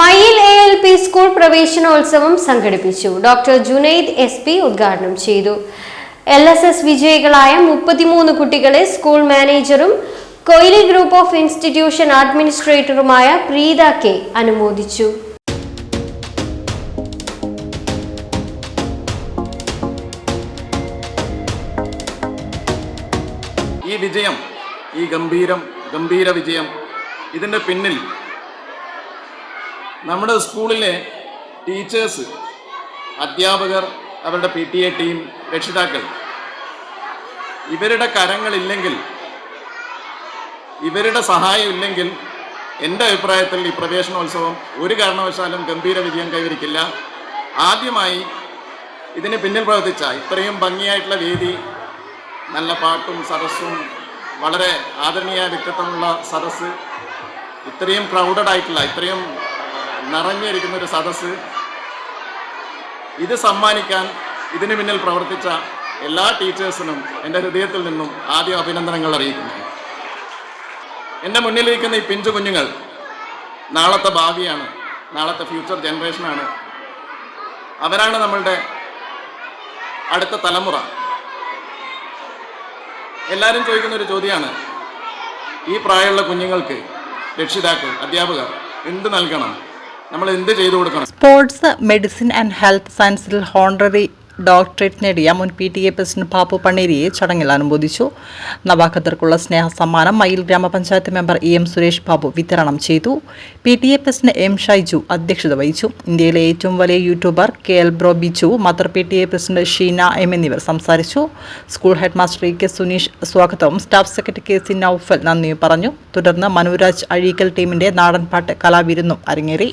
മയിൽ A L P school പ്രവേശനോത്സവം സംഘടിപ്പിച്ചു. ഡോക്ടർ ജുനൈദ് എസ് പി ഉദ്ഘാടനം ചെയ്തു. എൽ എസ് എസ് വിജയികളായ മുപ്പത്തിമൂന്ന് കുട്ടികളെ സ്കൂൾ മാനേജറും കൊയിലി ഗ്രൂപ്പ് ഓഫ് ഇൻസ്റ്റിറ്റ്യൂഷൻ അഡ്മിനിസ്ട്രേറ്ററുമായ പ്രീത കെ അനുമോദിച്ചു. ഈ വിജയം ഈ ഗംഭീരം ഗംഭീര വിജയം ഇതിന്റെ പിന്നിൽ നമ്മുടെ സ്കൂളിലെ ടീച്ചേഴ്സ് അധ്യാപകർ അവരുടെ പി ടി എ ടീം രക്ഷിതാക്കൾ ഇവരുടെ കരങ്ങളില്ലെങ്കിൽ ഇവരുടെ സഹായം ഇല്ലെങ്കിൽ എന്റെ അഭിപ്രായത്തിൽ ഈ പ്രവേശനോത്സവം ഒരു കാരണവശാലും ഗംഭീര വിജയം കൈവരിക്കില്ല. ആദ്യമായി ഇതിന് പിന്നിൽ പ്രവർത്തിച്ച ഇത്രയും ഭംഗിയായിട്ടുള്ള വേദി നല്ല പാട്ടും സദസ്സും വളരെ ആദരണീയ വ്യക്തിത്വമുള്ള സദസ്സ് ഇത്രയും ക്രൗഡഡ് ആയിട്ടുള്ള ഇത്രയും നിറഞ്ഞിരിക്കുന്ന ഒരു സദസ്സ്. ഇത് സമ്മാനിക്കാൻ ഇതിനു പിന്നിൽ പ്രവർത്തിച്ച എല്ലാ ടീച്ചേഴ്സിനും എന്റെ ഹൃദയത്തിൽ നിന്നും ആദ്യം അഭിനന്ദനങ്ങൾ അറിയിക്കുന്നു. എന്റെ മുന്നിലിരിക്കുന്ന ഈ പിഞ്ചു കുഞ്ഞുങ്ങൾ നാളത്തെ ഭാവിയാണ് നാളത്തെ ഫ്യൂച്ചർ ജനറേഷനാണ് അവരാണ് നമ്മളുടെ അടുത്ത തലമുറ. എല്ലാവരും ചോദിക്കുന്ന ഒരു ചോദ്യമാണ് ഈ പ്രായമുള്ള കുഞ്ഞുങ്ങൾക്ക് രക്ഷിതാക്കൾ അധ്യാപകർ എന്ത് നൽകണം? നമ്മൾ എന്ത് ചെയ്തു കൊടുക്കണം? സ്പോർട്സ് മെഡിസിൻ ആൻഡ് ഹെൽത്ത് സയൻസിൽ ഹോണററി ഡോക്ടറേറ്റ് നേടിയ മുൻ P T A president Pappu പണ്ണേരിയെ ചടങ്ങിൽ അനുമോദിച്ചു. നവാഖത്തർക്കുള്ള സ്നേഹ സമ്മാനം മയിൽ ഗ്രാമപഞ്ചായത്ത് member E M Suresh Babu വിതരണം ചെയ്തു. P T A president M Shaiju അധ്യക്ഷത വഹിച്ചു. ഇന്ത്യയിലെ ഏറ്റവും വലിയ YouTuber K L bro Biju mother P T A president Sheena M എന്നിവർ സംസാരിച്ചു. School head master E K Suneesh സ്വാഗതവും staff secretary K C Noufal നന്ദിയും പറഞ്ഞു. തുടർന്ന് മനുരാജ് അഴീക്കൽ ടീമിന്റെ നാടൻപാട്ട് കലാവിരുന്നും അരങ്ങേറി.